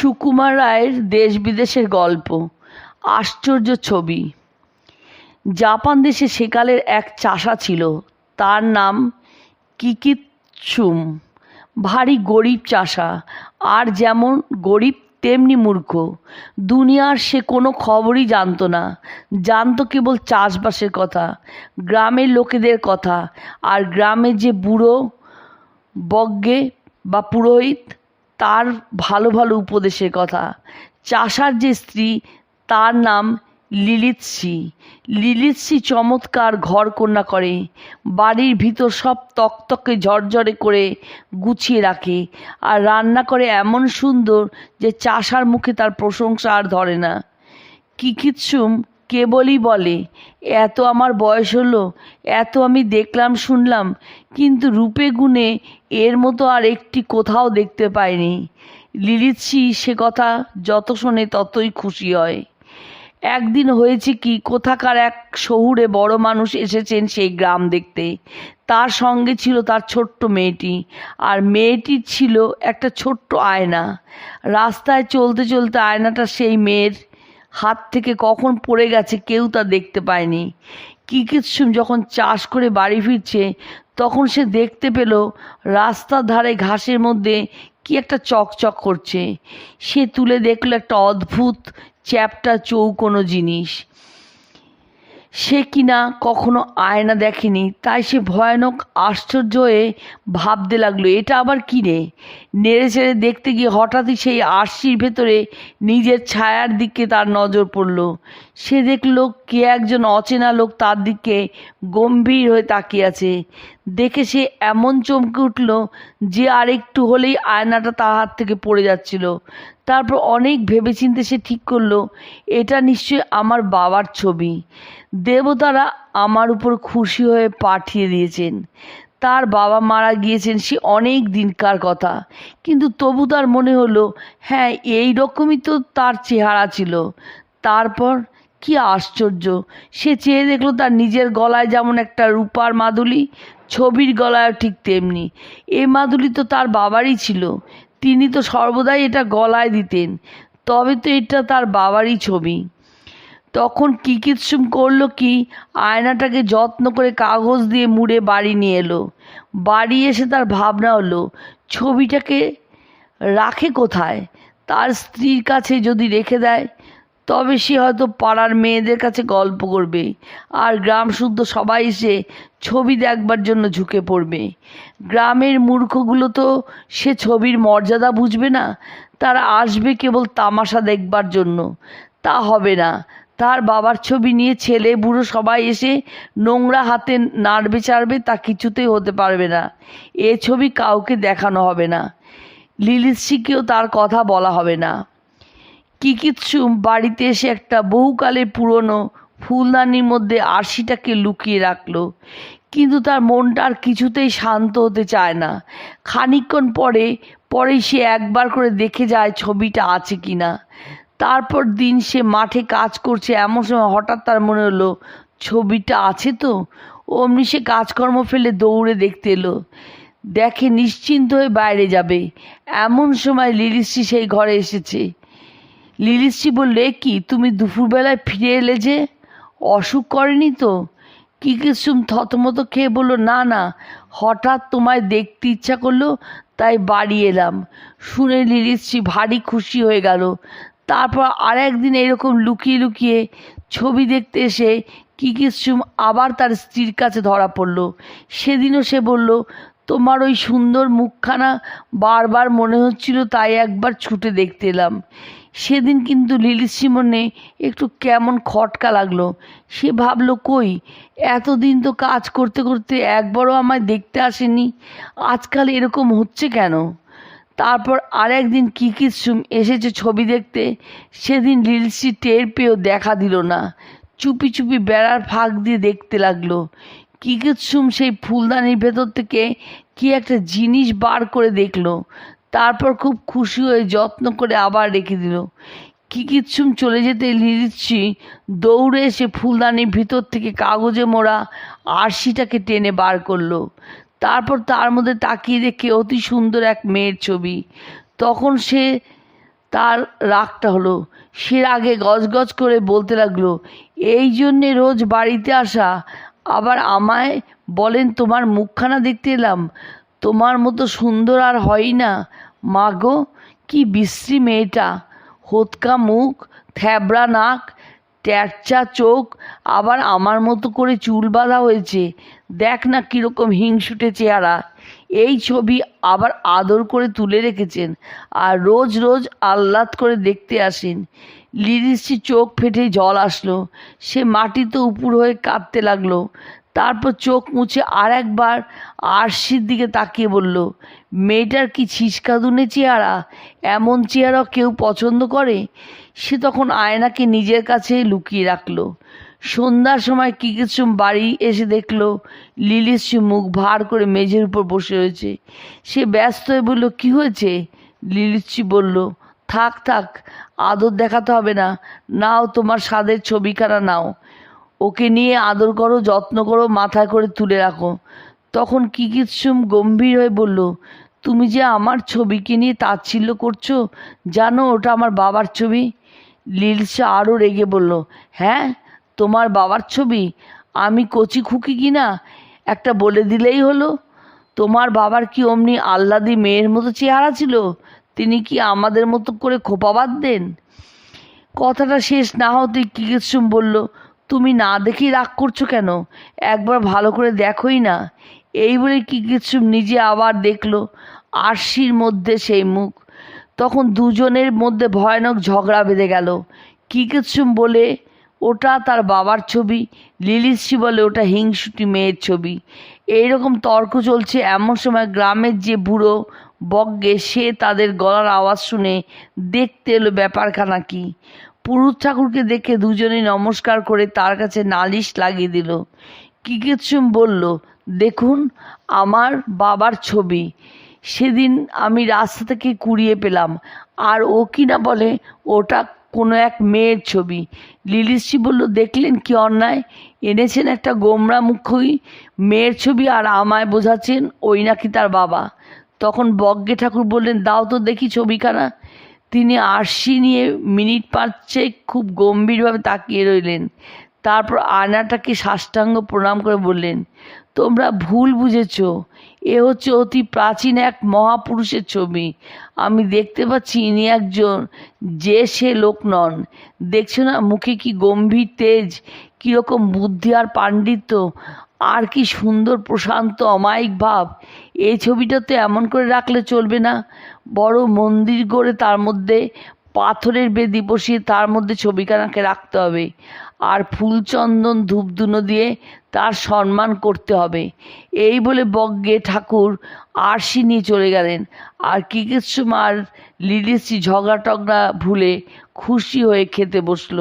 সুকুমার রায়ের দেশ বিদেশের গল্প, আশ্চর্য ছবি। জাপান দেশে সেকালের এক চাষা ছিল, তার নাম কিকিৎসুম। ভারী গরিব চাষা, আর যেমন গরিব তেমনি মূর্খ। দুনিয়ার সে কোনো খবরই জানতো না, জানতো কেবল চাষবাসের কথা, গ্রামের লোকেদের কথা, আর গ্রামের যে বুড়ো বজ্ঞে বা পুরোহিত তার ভালো ভালো উপদেশের কথা। চাষার যে স্ত্রী, তার নাম লিলিৎসি লিলিৎসি চমৎকার ঘর কন্যা করে, বাড়ির ভিতর সব তকতকে ঝরঝরে করে গুছিয়ে রাখে আর রান্না করে এমন সুন্দর যে চাষার মুখে তার প্রশংসা আর ধরে না। কিকিৎসুম কেবলই বলে, এত আমার বয়স হলো, এত আমি দেখলাম, শুনলাম, কিন্তু রূপে গুণে এর মতো আর একটি কোথাও দেখতে পাইনি। লিলিৎসি সে কথা যত শোনে ততই খুশি হয়। একদিন হয়েছে কি, কোথাকার এক শহুরে বড় মানুষ এসেছেন সেই গ্রাম দেখতে। তার সঙ্গে ছিল তার ছোট্ট মেয়েটি, আর মেয়েটির ছিল একটা ছোট্ট আয়না। রাস্তায় চলতে চলতে আয়নাটা সেই মেয়ের হাত থেকে কখন পড়ে গেছে কেউ তা দেখতে পায়নি। কিকিৎসুম যখন চাষ করে বাড়ি ফিরছে, তখন সে দেখতে পেল রাস্তার ধারে ঘাসের মধ্যে কি একটা চকচক করছে। সে তুলে দেখল একটা অদ্ভুত চ্যাপ্টা চৌকোনো জিনিস। সে কিনা কখনো আয়না দেখেনি, তাই সে ভয়ানক আশ্চর্য হয়ে ভাবতে লাগল, এটা আবার কী রে? নেড়ে চেড়ে দেখতে গিয়ে হঠাৎই সেই আরশির ভেতরে নিজের ছায়ার দিকে তার নজর পড়ল। সে দেখল কে একজন অচেনা লোক তার দিকে গম্ভীর হয়ে তাকিয়ে আছে। দেখে সে এমন চমকে উঠল যে আর একটু হলেই আয়নাটা তার হাত থেকে পড়ে যাচ্ছিল। তারপর অনেক ভেবেচিন্তে সে ঠিক করল, এটা নিশ্চয়ই আমার বাবার ছবি। দেবতারা আমার উপর খুশি হয়ে পাঠিয়ে দিয়েছেন। তার বাবা মারা গিয়েছেন সে অনেক দিনকার কথা। কিন্তু তবু তার মনে হলো হ্যাঁ এই রকমই তো তার চেহারা ছিল। তারপর কি আশ্চর্য, সে চেয়ে দেখল তার নিজের গলায় যেমন একটা রূপার মাদুলি, ছবির গলায়ও ঠিক তেমনি। এ মাদুলি তো তার বাবারই ছিল। তিনি তো সর্বদাই এটা গলায় দিতেন। তবে তো এটা তার বাবারই ছবি। তখন কিকিৎসুম করল কি, আয়নাটাকে যত্ন করে কাগজ দিয়ে মুড়ে বাড়ি নিয়ে এলো। বাড়ি এসে তার ভাবনা হলো, ছবিটাকে রাখে কোথায়? তার স্ত্রীর কাছে যদি রেখে দেয় তবে সে হয়তো পাড়ার মেয়েদের কাছে গল্প করবে। আর গ্রাম শুদ্ধ সবাই এসে ছবি দেখবার জন্য ঝুঁকে পড়বে। গ্রামের মূর্খগুলো তো সে ছবির মর্যাদা বুঝবে না। তারা আসবে কেবল তামাশা দেখবার জন্য। তা হবে না। তার বাবার ছবি নিয়ে ছেলে, বুড়ো সবাই এসে নোংরা হাতে নাড়বে, চাড়বে তা কিছুতেই হতে পারবে না। এ ছবি কাউকে দেখানো হবে না। লিলিশ্রীকেও তার কথা বলা হবে না। কিকিৎসুম বাড়িতে এসে একটা বহুকালের পুরনো ফুলদানির মধ্যে আরশিটাকে লুকিয়ে রাখল। কিন্তু তার মনটা আর কিছুতেই শান্ত হতে চায় না। খানিকক্ষণ পরে, পরেই সে একবার করে দেখে যায় ছবিটা আছে কি না। তারপর দিন সে মাঠে কাজ করছে, এমন সময় হঠাৎ তার মনে হলো, ছবিটা আছে তো? অমনি সে কাজকর্ম ফেলে দৌড়ে দেখতে এলো। দেখে নিশ্চিন্ত হয়ে বাইরে যাবে। এমন সময় লিলিশ্রী সেই ঘরে এসেছে। লিলিশ্রী বললে, কি, তুমি দুপুরবেলায় ফিরে এলে যে? অসুখ করেনি তো? কি কিসুম থতমত খেয়ে বলল, না না, হঠাৎ তোমায় দেখতে ইচ্ছা করল, তাই বাড়ি এলাম। শুনে লিলিশ্রী ভারী খুশি হয়ে গেল। তারপর আর একদিন এরকম লুকিয়ে লুকিয়ে ছবি দেখতে এসে কিকিসুম আবার তার স্ত্রীর কাছে ধরা পড়ল। সেদিনও সে বলল, তোমার ওই সুন্দর মুখখানা বারবার মনে হচ্ছিল তাই একবার ছুটে দেখতে এলাম। সেদিন কিন্তু লিলিশ্রী মনে একটু কেমন খটকা লাগল। সে ভাবলো, কই, এতদিন তো কাজ করতে করতে একবারও আমায় দেখতে আসেনি। আজকাল এরকম হচ্ছে কেন? তারপর আর একদিন কিকিৎসুম এসেছে ছবি দেখতে, সেদিন লিলসি টের পেয়েও দেখা দিল না। চুপি চুপি বেড়ার ফাঁক দিয়ে দেখতে লাগল। কিকিৎসুম সেই ফুলদানির ভেতর থেকে কি একটা জিনিস বার করে দেখল। তারপর খুব খুশি হয়ে যত্ন করে আবার রেখে দিল। কিকিৎসুম চলে যেতে লিলিচ্ছি দৌড়ে এসে ফুলদানির ভিতর থেকে কাগজে মোড়া আরশিটাকে টেনে বার করল। তারপর তার মধ্যে তাকিয়ে দেখে অতি সুন্দর এক মেয়ের ছবি। তখন সে তার রাগটা হলো। সে রাগে গজগজ করে বলতে লাগল, এই জন্যে রোজ বাড়িতে আসা। আবার আমায় বলেন তোমার মুখখানা দেখতে এলাম। তোমার মতো সুন্দর আর হয়ই না। মা গো কি বিশ্রী মেয়েটা। হোতকা মুখ, থ্যাবড়া নাক ট্যারচা চোখ, আবার আমার মতো করে চুল বাঁধা হয়েছে। দেখ না কীরকম হিংসুটে চেহারা। এই ছবি আবার আদর করে তুলে রেখেছেন আর রোজ রোজ আহ্লাদ করে দেখতে আসেন। লিরিসি চোখ ফেটে জল আসলো। সে মাটিতে উপুর হয়ে কাঁদতে লাগল। তারপর চোখ মুছে আর একবার আরশির দিকে তাকিয়ে বলল, মেয়েটার কি ছিসকাদুনে চেহারা? এমন চেহারা কেউ পছন্দ করে? সে তখন আয়নাকে নিজের কাছে লুকিয়ে রাখল। সন্ধ্যার সময় কিকিৎসুম বাড়ি এসে দেখল লিলিশ্রী মুখ ভার করে মেঝের উপর বসে রয়েছে। সে ব্যস্ত হয়ে বলল, কি হয়েছে? লিলিশ্রী বলল, থাক থাক, আদর দেখাতে হবে না। নাও তোমার স্বাদের ছবিখানা নাও। ওকে নিয়ে আদর করো, যত্ন করো, মাথায় করে তুলে রাখো। তখন কিকিৎসুম গম্ভীর হয়ে বলল, তুমি যে আমার ছবিকে নিয়ে তাচ্ছিল্য করছ, জানো ওটা আমার বাবার ছবি? লিলসা আরও রেগে বলল হ্যাঁ তোমার বাবার ছবি? আমি কচি খুকি কি না? একটা বলে দিলেই হলো। তোমার বাবার কি অমনি আহ্লাদি মেয়ের মতো চেহারা ছিল? তিনি কি আমাদের মতো করে খোপা বাঁধতেন? কথাটা শেষ না হতেই কিকিৎসুম বলল তুমি না দেখেই রাগ করছ কেন? একবার ভালো করে দেখোই না। এই বলে কিকিৎসুম নিজে আবার দেখল আরশির মধ্যে সেই মুখ। তখন দুজনের মধ্যে ভয়ানক ঝগড়া বেঁধে গেল। কিকিৎসুম বলে ওটা তার বাবার ছবি লিলিশ্রী বলে ওটা হিংসুটি মেয়ের ছবি। এইরকম তর্ক চলছে এমন সময় গ্রামের যে বুড়ো বজ্ঞে সে তাদের গলার আওয়াজ শুনে দেখতে এলো ব্যাপারখানা কি। পুরুষ ঠাকুরকে দেখে দুজনে নমস্কার করে তার কাছে নালিশ লাগিয়ে দিল। কিকিৎসুম বলল, দেখুন, আমার বাবার ছবি। সেদিন আমি রাস্তা থেকে কুড়িয়ে পেলাম। আর ও কিনা বলে, ওটা কোনো এক মেয়ের ছবি। লিলিশ্রী বলল, দেখলেন কি অন্যায়? এনেছেন একটা গোমরা মুখই। মেয়ের ছবি আর আমায় বোঝাচ্ছেন ওই নাকি তার বাবা। তখন বজ্ঞে ঠাকুর বললেন, দাও তো দেখি ছবিখানা। তিনি আরশি নিয়ে মিনিট পাঁচে খুব গম্ভীরভাবে তাকিয়ে রইলেন। তারপর আয়নাটাকে সাষ্টাঙ্গ প্রণাম করে বললেন, তোমরা ভুল বুঝেছ। এ হচ্ছে অতি প্রাচীন এক মহাপুরুষের ছবি। আমি দেখতে পাচ্ছি ইনি একজন যে সে লোক নন। দেখছ না মুখে কি গম্ভীর তেজ, কীরকম বুদ্ধি আর পাণ্ডিত্য। আর কি সুন্দর প্রশান্ত অমায়িক ভাব। এই ছবিটা তো এমন করে রাখলে চলবে না। বড় মন্দির গড়ে তার মধ্যে পাথরের বেদি বসিয়ে তার মধ্যে ছবিখানাকে রাখতে হবে। আর ফুলচন্দন ধূপধুনো দিয়ে তার সম্মান করতে হবে। এই বলে বজ্ঞে ঠাকুর আরশি নিয়ে চলে গেলেন। আর আর লিলিশ্রী ঝগড়া টগড়া ভুলে খুশি হয়ে খেতে বসল।